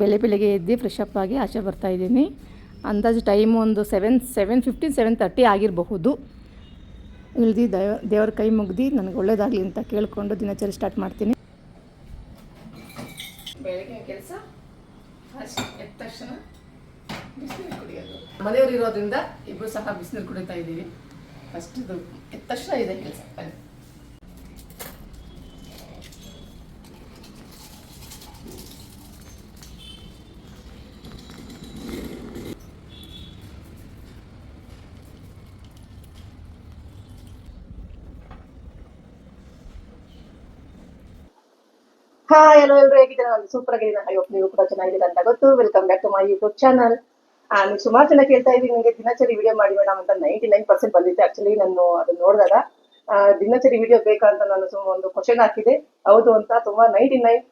ಬೆಳೆ ಬೆಳಿಗ್ಗೆ ಎದ್ದು ಫ್ರೆಶ್ ಅಪ್ ಆಗಿ ಆಚೆ ಬರ್ತಾ ಇದ್ದೀನಿ. ಅಂದಾಜು ಟೈಮ್ ಒಂದು seven seven fifteen seven thirty ಆಗಿರಬಹುದು. ಇಳ್ದು ದೇವ ದೇವ್ರ ಕೈ ಮುಗ್ದು ನನಗೆ ಒಳ್ಳೇದಾಗಲಿ ಅಂತ ಕೇಳಿಕೊಂಡು ದಿನಚರಿ ಸ್ಟಾರ್ಟ್ ಮಾಡ್ತೀನಿ. ಬೆಳಗ್ಗೆ ಕೆಲಸ? ಎದ್ದ ತಕ್ಷಣ ಬಿಸಿನೀರು ಕುಡಿಯೋದು. ಮನೆಯವರು ಇರೋದ್ರಿಂದ ಇಬ್ಬರು ಸಹ ಬಿಸಿನೀರು ಕುಡಿತಾ ಇದ್ದೀವಿ. ಫಸ್ಟ್ ಇದು ಎದ್ದ ತಕ್ಷಣ ಇದೆ ಕೆಲಸ. ಹಾಯ್ ಹಲೋ ಎಲ್ಲರೂ ಹೇಗಿದ್ದಾರೆ ನಾನು ಸೂಪರ್ ಐ ಹೋಪ್ ನೀವು ಕೂಡ ಚೆನ್ನಾಗಿದೆ ಅಂತ ಗೊತ್ತು welcome back to my YouTube channel ನೀವು ಸುಮಾರು ಜನ ಕೇಳ್ತಾ ಇದ್ದೀನಿ ನಿಮಗೆ ದಿನಚರಿ ವಿಡಿಯೋ ಮಾಡಿ ಮೇಡಮ್ ಅಂತ ನೈಂಟಿ ನೈನ್ ಪರ್ಸೆಂಟ್ ಬಂದಿತ್ತು ಆಕ್ಚುಲಿ ನಾನು ಅದನ್ನ ನೋಡಿದಾಗ ದಿನಚರಿ ವಿಡಿಯೋ ಬೇಕಾ ಅಂತ ನಾನು ಸುಮ್ಮ ಒಂದು ಕ್ವಶನ್ ಹಾಕಿದೆ ಹೌದು ಅಂತ ತುಂಬಾ ನೈಂಟಿ ನೈನ್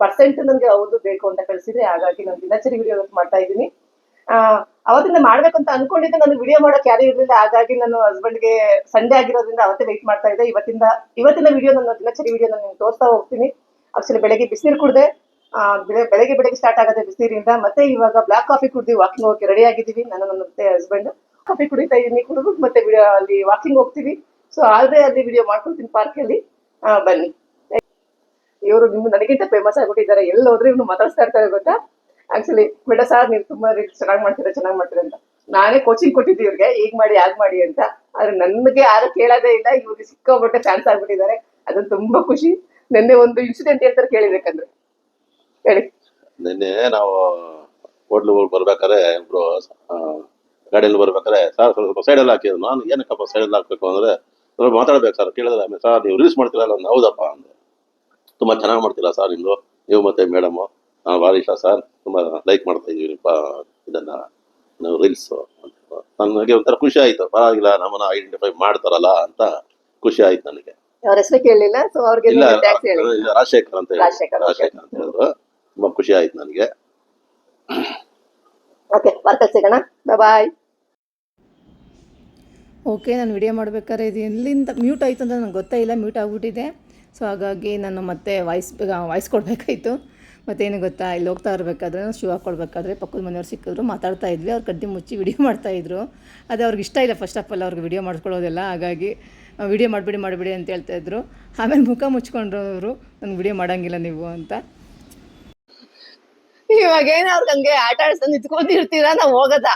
ಪರ್ಸೆಂಟ್ ನನಗೆ ಹೌದು ಬೇಕು ಅಂತ ಕಳಿಸಿದ್ರೆ ಹಾಗಾಗಿ ನಾನು ದಿನಚರಿ ವಿಡಿಯೋ ಮಾಡ್ತಾ ಇದ್ದೀನಿ ಅವತ್ತಿಂದ ಮಾಡ್ಬೇಕಂತ ಅನ್ಕೊಂಡಿದ್ದೆ ನಾನು ವಿಡಿಯೋ ಮಾಡೋಕೆ ಯಾರು ಇರಲಿಲ್ಲ ಹಾಗಾಗಿ ನಾನು ಹಸ್ಬೆಂಡ್ಗೆ ಸಂಡೆ ಆಗಿರೋದ್ರಿಂದ ಅವತ್ತೇ ವೆಯ್ಟ್ ಮಾಡ್ತಾ ಇದ್ದೆ ಇವತ್ತಿಂದ ಇವತ್ತಿನ ವಿಡಿಯೋ ನನ್ನ ದಿನಚರಿ ವಿಡಿಯೋ ನಾನು ತೋರಿಸ್ತಾ ಹೋಗ್ತೀನಿ ಆಕ್ಚುಲಿ ಬೆಳಗ್ಗೆ ಬಿಸಿನೀರು ಕುಡ್ದೆ ಬೆಳಗ್ಗೆ ಬೆಳಗ್ಗೆ ಸ್ಟಾರ್ಟ್ ಆಗುತ್ತೆ ಬಿಸಿನೀರಿಂದ ಮತ್ತೆ ಇವಾಗ ಬ್ಲಾಕ್ ಕಾಫಿ ಕುಡ್ದು ವಾಕಿಂಗ್ ಹೋಗಿ ರೆಡಿ ಆಗಿದ್ದೀವಿ, ನಾನು ನನ್ನ ಮತ್ತೆ ಹಸ್ಬೆಂಡ್ ಕಾಫಿ ಕುಡಿತಾ ಇದ್ದೀನಿ ಕುಡಿದು ಮತ್ತೆ ವಿಡಿಯೋ ಅಲ್ಲಿ ವಾಕಿಂಗ್ ಹೋಗ್ತೀವಿ. ಸೊ ಆದ್ರೆ ಅಲ್ಲಿ ವಿಡಿಯೋ ಮಾಡ್ಕೊಳ್ತೀನಿ ಪಾರ್ಕಲ್ಲಿ ಬನ್ನಿ. ಇವರು ನಿಮ್ಗೆ ನನಗಿಂತ ಫೇಮಸ್ ಆಗಿಬಿಟ್ಟಿದ್ದಾರೆ. ಎಲ್ಲಿ ಹೋದ್ರೆ ಇವ್ನು ಮಾತಾಡ್ತಾ ಇರ್ತಾರೆ ಗೊತ್ತಾ? ಆಕ್ಚುಲಿ ಬೇಡ ಸರ್ ನೀವು ತುಂಬಾ ಚೆನ್ನಾಗಿ ಮಾಡ್ತೀರಾ ಚೆನ್ನಾಗಿ ಮಾಡ್ತೀರಾ ಅಂತ. ನಾನೇ ಕೋಚಿಂಗ್ ಕೊಟ್ಟಿದ್ದೆ ಇವ್ರಿಗೆ. ಈಗ ಮಾಡಿ ಆಗ ಮಾಡಿ ಅಂತ. ಆದ್ರೆ ನನಗೆ ಯಾರು ಕೇಳೋದೇ ಇಲ್ಲ. ಇವ್ರಿಗೆ ಸಿಕ್ಕಾಬಿಟ್ಟೆ ಫ್ಯಾನ್ಸ್ ಆಗ್ಬಿಟ್ಟಿದ್ದಾರೆ. ಅದು ತುಂಬಾ ಖುಷಿ. ನಿನ್ನೆ ಒಂದು ಇನ್ಸಿಡೆಂಟ್ ಹೇಳ್ತಾರೆ ಕೇಳಿಬೇಕಂದ್ರೆ. ಹೇಳಿ. ನಿನ್ನೆ ನಾವು ಹೋಟ್ಲು ಬರ್ಬೇಕಾದ್ರೆ ಇಬ್ರು ಗಾಡಿಯಲ್ಲಿ ಬರ್ಬೇಕಾದ್ರೆ ಸರ್, ಸ್ವಲ್ಪ ಸೈಡಲ್ಲಿ ಹಾಕಿದ್ರು. ನಾನು ಏನಕ್ಕಪ್ಪ ಸೈಡಲ್ಲಿ ಹಾಕ್ಬೇಕು ಅಂದ್ರೆ ಸ್ವಲ್ಪ ಮಾತಾಡ್ಬೇಕು ಸರ್. ಕೇಳಿದ್ರೆ, ಆಮೇಲೆ ಸರ್, ನೀವು ರೀಲ್ಸ್ ಮಾಡ್ತೀರಲ್ಲ ಒಂದು ಹೌದಪ್ಪ. ಅಂದ್ರೆ ತುಂಬಾ ಚೆನ್ನಾಗಿ ಮಾಡ್ತೀರಾ ಸರ್ ಇಂದು ನೀವು ಮತ್ತೆ ಮೇಡಮು ಭಾರಿ ಇಷ್ಟ ಸರ್. ತುಂಬಾ ಲೈಕ್ ಮಾಡ್ತಾ ಇದೀವಿ ಇದನ್ನ. ನಾವು ರೀಲ್ಸ್ ನನಗೆ ಒಂಥರ ಖುಷಿ ಆಯ್ತು. ಪರವಾಗಿಲ್ಲ, ನಮ್ಮನ್ನ ಐಡೆಂಟಿಫೈ ಮಾಡ್ತಾರಲ್ಲ ಅಂತ ಖುಷಿ ಆಯ್ತು ನನಗೆ. ಅವ್ರ ಹೆಸರು ಕೇಳಲಿಲ್ಲ ಸೊ ಅವ್ರಿಗೆ ಇಲ್ಲ ಟ್ಯಾಕ್ಸ್ ಹೇಳಿ. ಇಲ್ಲ, ರಾಜಶೇಖರ್ ಅಂತ ಹೇಳಿ ರಾಜಶೇಖರ್, okay. ರಾಜಶೇಖರ್ ಅಂತ ಹೇಳಿದ್ರು. ತುಂಬಾ ಖುಷಿ ಆಯ್ತು ನನಗೆ. ಓಕೆ ಬರ್ಕಲ್ ಸಿಗೋಣ. ಬಾಯ್ ಓಕೆ ನಾನು ವಿಡಿಯೋ ಮಾಡಬೇಕಾದ್ರೆ ಇದು ಎಲ್ಲಿಂದ ಮ್ಯೂಟ್ ಆಯಿತು ಅಂತ ನನಗೆ ಗೊತ್ತೇ ಇಲ್ಲ ಮ್ಯೂಟ್ ಆಗಿಬಿಟ್ಟಿದೆ. ಸೊ ಹಾಗಾಗಿ ನಾನು ಮತ್ತೆ ವಾಯ್ಸ್ ವಾಯ್ಸ್ ಕೊಡಬೇಕಾಯ್ತು. ಮತ್ತೇನು ಗೊತ್ತಾ ಇಲ್ಲಿ ಹೋಗ್ತಾ ಇರಬೇಕಾದ್ರೆ ಶೂ ಹಾಕ್ಕೊಳ್ಬೇಕಾದ್ರೆ ಪಕ್ಕದ ಮನೆಯವ್ರು ಸಿಕ್ಕಿದ್ರು ಮಾತಾಡ್ತಾ ಇದ್ವಿ. ಅವ್ರು ಕಡ್ಡಿ ಮುಚ್ಚಿ ವಿಡಿಯೋ ಮಾಡ್ತಾಯಿದ್ರು ಅದು ಅವ್ರಿಗೆ ಇಷ್ಟ ಇಲ್ಲ ಫಸ್ಟ್ ಆಫ್ ಆಲ್ ಅವ್ರಿಗೆ ವಿಡಿಯೋ ಮಾಡ್ಕೊಳ್ಳೋದೆಲ್ಲ ಹಾಗಾಗಿ ವಿಡಿಯೋ ಮಾಡಿಬಿಡಿ ಮಾಡಿಬಿಡಿ ಅಂತ ಹೇಳ್ತಾ ಇದ್ರು. ಆಮೇಲೆ ಮುಖ ಮುಚ್ಕೊಂಡ್ರು ಅವರು ನನಗೆ ವಿಡಿಯೋ ಮಾಡಂಗಿಲ್ಲ ನೀವು ಅಂತ. ಇವಾಗ ಅವ್ರಿಗೆ ಹಂಗೆ ಆಟ ಆಡ್ಸ್ಕೊಂಡು ನಿಂತ್ಕೊಂಡಿರ್ತೀರಾ? ನಾವು ಹೋಗದ?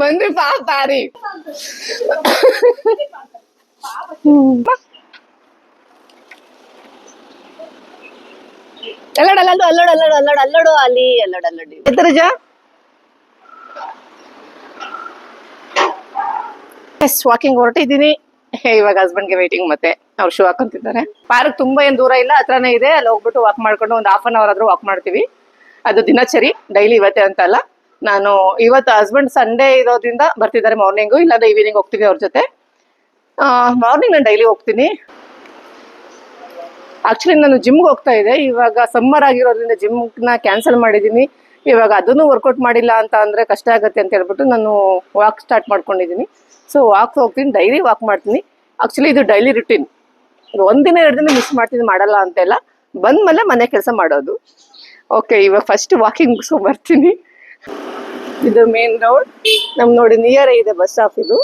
ಬಂದ್ರಿ ಪಾಪ ಅಲ್ಲೋಡು ಅಲ್ಲೋಡು ಅಲ್ಲೋಡು ಅಲ್ಲೋಡು ಅಲ್ಲೋಡು ಅಲ್ಲೋಡು, ಅಲ್ಲಿ ಅಲ್ಲೋಡು, ಅಲ್ಲೋಡಿ. ಎತ್ತರಜ? S walking ಹೊರಟಿದ್ದೀನಿ. ಇವಾಗ ಹಸ್ಬೆಂಡ್ಗೆ ವೈಟಿಂಗ್ ಮತ್ತೆ. ಅವ್ರು ಶೂ ಹಾಕೊಂತಿದ್ದಾರೆ. ಪಾರ್ಕ್ ತುಂಬಾ ಏನ್ ದೂರ ಇಲ್ಲ, ಹತ್ರನೇ ಇದೆ. ಅಲ್ಲಿ ಹೋಗ್ಬಿಟ್ಟು ವಾಕ್ ಮಾಡ್ಕೊಂಡು ಒಂದು ಹಾಫ್ ಅನ್ ಅವರ್ ಆದ್ರೂ ವಾಕ್ ಮಾಡ್ತೀವಿ. ಅದು ದಿನಚರಿ ಡೈಲಿ ಇವತ್ತೇ ಅಂತ ಅಲ್ಲ. ನಾನು ಇವತ್ತು ಹಸ್ಬೆಂಡ್ ಸಂಡೇ ಇರೋದ್ರಿಂದ ಬರ್ತಿದ್ದಾರೆ ಮಾರ್ನಿಂಗು ಇಲ್ಲಾಂದ್ರೆ ಈವ್ನಿಂಗ್ ಹೋಗ್ತೀವಿ ಅವ್ರ ಜೊತೆ. ಮಾರ್ನಿಂಗ್ ನಾನು ಡೈಲಿ ಹೋಗ್ತೀನಿ. ಆಕ್ಚುಲಿ ನಾನು ಜಿಮ್ಗೆ ಹೋಗ್ತಾ ಇದ್ದೆ. ಇವಾಗ ಸಮ್ಮರ್ ಆಗಿರೋದ್ರಿಂದ ಜಿಮ್ನ ಕ್ಯಾನ್ಸಲ್ ಮಾಡಿದ್ದೀನಿ. ಇವಾಗ ಅದನ್ನು ವರ್ಕೌಟ್ ಮಾಡಿಲ್ಲ ಅಂತ ಅಂದ್ರೆ ಕಷ್ಟ ಆಗುತ್ತೆ ಅಂತ ಹೇಳ್ಬಿಟ್ಟು ನಾನು ವಾಕ್ ಸ್ಟಾರ್ಟ್ ಮಾಡ್ಕೊಂಡಿದ್ದೀನಿ ಸೊ ವಾಕ್ ಹೋಗ್ತೀನಿ ಡೈಲಿ ವಾಕ್ ಮಾಡ್ತೀನಿ. ಆಕ್ಚುಲಿ ಇದು ಡೈಲಿ ರುಟೀನ್ ಒಂದಿನ ಎರಡು ದಿನ ಮಿಸ್ ಮಾಡ್ತೀನಿ, ಮಾಡಲ್ಲ ಅಂತೆಲ್ಲ ಬಂದ್ಮೇಲೆ ಮನೆ ಕೆಲಸ ಮಾಡೋದು. ಓಕೆ ಇವಾಗ ಫಸ್ಟ್ ವಾಕಿಂಗ್ ಮುಗಿಸ್ಕೊಂಡ್ ಬರ್ತೀನಿ ಇದು ಮೇನ್ ರೋಡ್ ನಮ್ ನೋಡಿ ನಿಯರ್ ಇದೆ ಬಸ್ ಸ್ಟಾಪ್ ಇದು.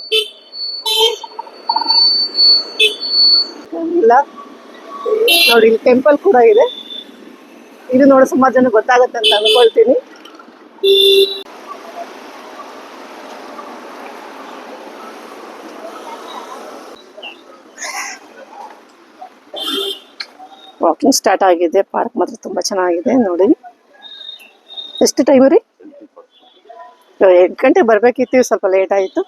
ನೋಡಿ ಟೆಂಪಲ್ ಕೂಡ ಇದೆ. ಇದು ನೋಡಿ, ಸುಮಾರು ಜನ ಗೊತ್ತಾಗುತ್ತೆ ಅಂತ ಅನ್ಕೊಳ್ತೀನಿ. ವಾಕಿಂಗ್ ಸ್ಟಾರ್ಟ್ ಆಗಿದೆ ಪಾರ್ಕ್ ಮಾತ್ರ ತುಂಬಾ ಚೆನ್ನಾಗಿದೆ, ನೋಡಿ. ಎಷ್ಟು ಟೈಮ್ ರೀ? ಎಂಟು ಗಂಟೆ ಬರ್ಬೇಕಿತ್ತು, ಸ್ವಲ್ಪ ಲೇಟ್ ಆಯಿತು.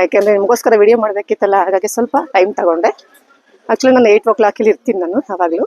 ಯಾಕೆಂದ್ರೆ ನಿಮಗೋಸ್ಕರ ವಿಡಿಯೋ ಮಾಡಬೇಕಿತ್ತಲ್ಲ, ಹಾಗಾಗಿ ಸ್ವಲ್ಪ ಟೈಮ್ ತಗೊಂಡೆ. ಆಕ್ಚುಲಿ ನಾನು ಏಯ್ಟ್ ಓ ಕ್ಲಾಕಲ್ಲಿ ಇರ್ತೀನಿ ನಾನು, ಯಾವಾಗಲೂ.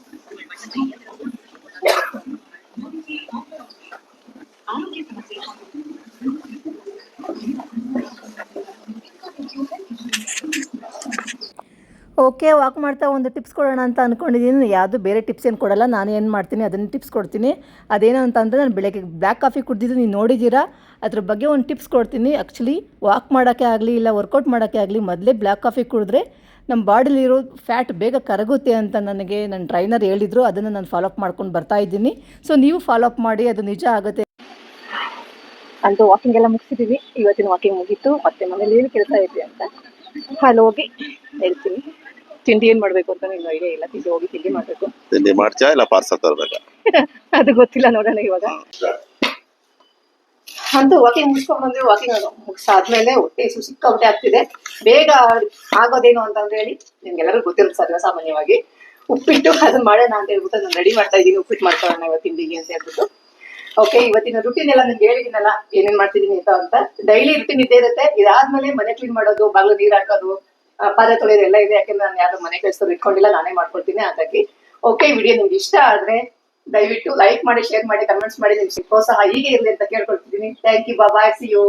ಓಕೆ ವಾಕ್ ಮಾಡ್ತಾ ಒಂದು ಟಿಪ್ಸ್ ಕೊಡೋಣ ಅಂತ ಅಂದ್ಕೊಂಡಿದ್ದೀನಿ ಯಾವುದು ಬೇರೆ ಟಿಪ್ಸ್ ಏನು ಕೊಡಲ್ಲ, ನಾನು ಏನು ಮಾಡ್ತೀನಿ, ಅದನ್ನು ಟಿಪ್ಸ್ ಕೊಡ್ತೀನಿ. ಅದೇನು ಅಂತಂದರೆ ನಾನು ಬೆಳಗ್ಗೆ ಬ್ಲ್ಯಾಕ್ ಕಾಫಿ ಕುಡ್ದಿದ್ದು ನೀವು ನೋಡಿದ್ದೀರಾ? ಅದ್ರ ಬಗ್ಗೆ ಒಂದು ಟಿಪ್ಸ್ ಕೊಡ್ತೀನಿ. ಆ್ಯಕ್ಚುಲಿ ವಾಕ್ ಮಾಡೋಕ್ಕೆ ಆಗಲಿ, ಇಲ್ಲ ವರ್ಕೌಟ್ ಮಾಡೋಕ್ಕೆ ಆಗಲಿ, ಮೊದಲೇ ಬ್ಲ್ಯಾಕ್ ಕಾಫಿ ಕುಡಿದ್ರೆ ನಮ್ಮ ಬಾಡಿಲಿರೋ ಫ್ಯಾಟ್ ಬೇಗ ಕರಗುತ್ತೆ ಅಂತ ನನಗೆ ನನ್ನ ಟ್ರೈನರ್ ಹೇಳಿದರು. ಅದನ್ನು ನಾನು ಫಾಲೋಅಪ್ ಮಾಡ್ಕೊಂಡು ಬರ್ತಾ ಇದ್ದೀನಿ. ಸೊ ನೀವು ಫಾಲೋಅಪ್ ಮಾಡಿ, ಅದು ನಿಜ ಆಗುತ್ತೆ. ಅಂತೂ ವಾಕಿಂಗ್ ಎಲ್ಲ ಮುಗಿಸಿದೀವಿ. ಇವತ್ತಿನ ವಾಕಿಂಗ್ ಮುಗೀತು. ಮತ್ತೆ ಮನೇಲಿ ಏನು ಕೆಲಸ ಇದೆ ಅಂತ? ಹಲೋಗಿ ಹೇಳ್ತೀನಿ. ತಿಂಡಿ ಏನ್ ಮಾಡ್ಬೇಕು ಅಂತ ನಿಮ್ಗೆ ಐಡಿಯಾ ಇಲ್ಲ ತಿಂಡಿ ಹೋಗಿ ತಿಂಡಿ ಮಾಡ್ಬೇಕು. ತಿಂಡಿ ಮಾಡ್ತೀಯಾ ಇಲ್ಲ ಪಾರ್ಸಲ್ ತರಬೇಕಾ? ಅದು ಗೊತ್ತಿಲ್ಲ ನೋಡೋಣ ಇವಾಗ. ಅಂದು ವಾಕಿಂಗ್ ಮುಗಿಸ್ಕೊಂಡ್ ಬಂದ್ವಿ ವಾಕಿಂಗ್ ಮುಗಿಸಾದ್ಮೇಲೆ ಹೊಟ್ಟೆ ಹಸು ಹೊಟ್ಟೆ ಆಗ್ತಿದೆ. ಬೇಗ ಆಗೋದೇನು ಅಂತಂದ್ರೆ ಹೇಳಿ ನಿಮ್ಗೆಲ್ಲರೂ ಗೊತ್ತಿರುತ್ತೆ ಸರ್ವ ಸಾಮಾನ್ಯವಾಗಿ. ಉಪ್ಪಿಟ್ಟು ಅದನ್ನ ಮಾಡೋಣ ಅಂತ ಹೇಳ್ಬಿಟ್ಟು ನಾನು ರೆಡಿ ಮಾಡ್ತಾ ಇದ್ದೀನಿ ಉಪ್ಪಿಟ್ಟು ಮಾಡ್ಕೊಳ್ಳೋಣ ಇವತ್ತು ತಿಂಡಿಗೆ ಅಂತ ಹೇಳ್ಬಿಟ್ಟು. ಓಕೆ ಇವತ್ತಿನ ರುಟೀನ್ ಎಲ್ಲ ನಿಮ್ಗೆ ಹೇಳಿದ್ದೀನಲ್ಲ ಏನೇನ್ ಮಾಡ್ತಿದ್ದೀನಿ ಅಂತ ಅಂತ. ಡೈಲಿ ರುಟೀನ್ ಇದ್ದೇ ಇರುತ್ತೆ. ಇದಾದ್ಮೇಲೆ ಮನೆ ಕ್ಲೀನ್ ಮಾಡೋದು ಬಾಗಿಲು ನೀರ್ ಹಾಕೋದು ಪಾತ್ರೆ ತೊಳೆಯೋದು ಎಲ್ಲ ಇದೆ, ಯಾಕಂದ್ರೆ ನಾನು ಯಾರು ಮನೆ ಕೆಲಸದಲ್ಲಿ ಇಟ್ಕೊಂಡಿಲ್ಲ, ನಾನೇ ಮಾಡ್ಕೊಳ್ತೀನಿ ಹಾಗಾಗಿ. ಓಕೆ ವಿಡಿಯೋ ನಿಮ್ಗೆ ಇಷ್ಟ ಆದ್ರೆ ದಯವಿಟ್ಟು ಲೈಕ್ ಮಾಡಿ ಶೇರ್ ಮಾಡಿ ಕಮೆಂಟ್ಸ್ ಮಾಡಿ, ನಿಮ್ಗೆ ಪ್ರೋತ್ಸಾಹ ಹೀಗೆ ಇರಲಿ ಅಂತ ಕೇಳ್ಕೊಳ್ತಿದ್ದೀನಿ. Thank you bye see you